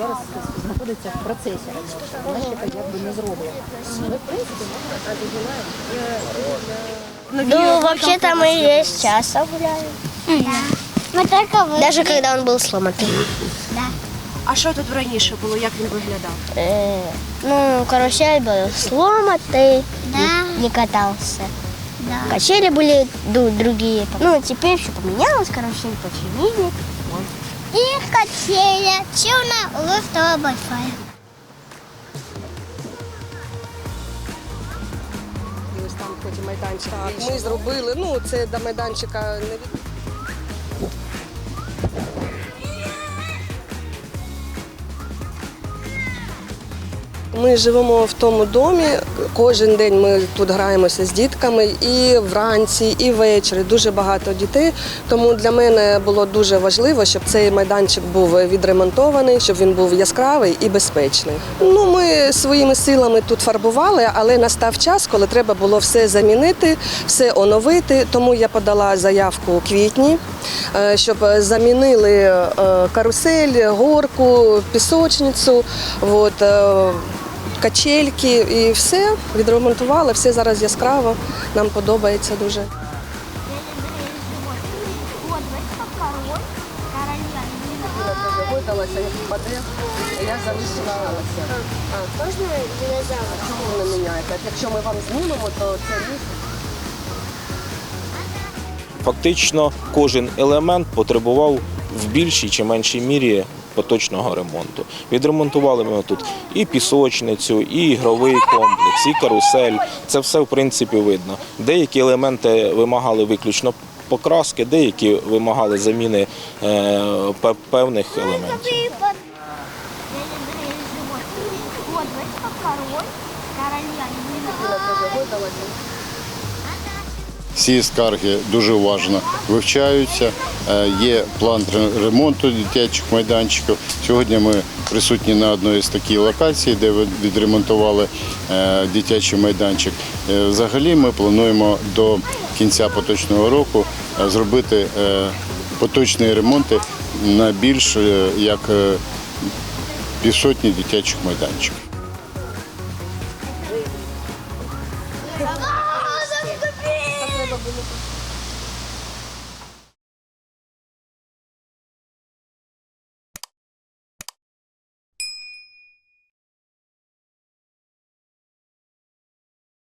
зараз знаходиться в процесі роботи. Вона ще так якби не зроблена. Але, в принципі, Ну, вообще-то мы здесь часто гуляем. Мы только вы. Даже когда он был сломатый. А що тут раніше було? Як він виглядав? Э, ну, карусель был сломатый, Да. не, не катался. Да. Качели были ду- другие. Ну, теперь все поменялось, карусель починили. И качеля, Чуна лифтова большая. І ось там потім майданчик. Ми зробили, ну це до майданчика не від. Ми живемо в тому домі. Кожен день ми тут граємося з дітками і вранці, і ввечері. Дуже багато дітей. Тому для мене було дуже важливо, щоб цей майданчик був відремонтований, щоб він був яскравий і безпечний. Ну, ми своїми силами тут фарбували, але настав час, коли треба було все замінити, все оновити. Тому я подала заявку у квітні, е, щоб замінили е, карусель, горку, пісочницю. От, е, качельки і все відремонтували, все зараз яскраво, нам подобається дуже. Вигодилася, як впаде, я залишилася. Можно динозавр? Чому не міняєте? Якщо ми вам знімемо, то це ліс. Фактично кожен елемент потребував в більшій чи меншій мірі поточного ремонту. Відремонтували ми тут і пісочницю, і ігровий комплекс, і карусель. Це все в принципі видно. Деякі елементи вимагали виключно покраски, деякі вимагали заміни е, певних елементів. Король, короля всі скарги дуже уважно вивчаються. Е, є план ремонту дитячих майданчиків. Сьогодні ми присутні на одній з таких локацій, де відремонтували е, дитячий майданчик. Е, взагалі ми плануємо до кінця поточного року зробити поточні ремонти на більш як півсотні дитячих майданчиків. Thank you.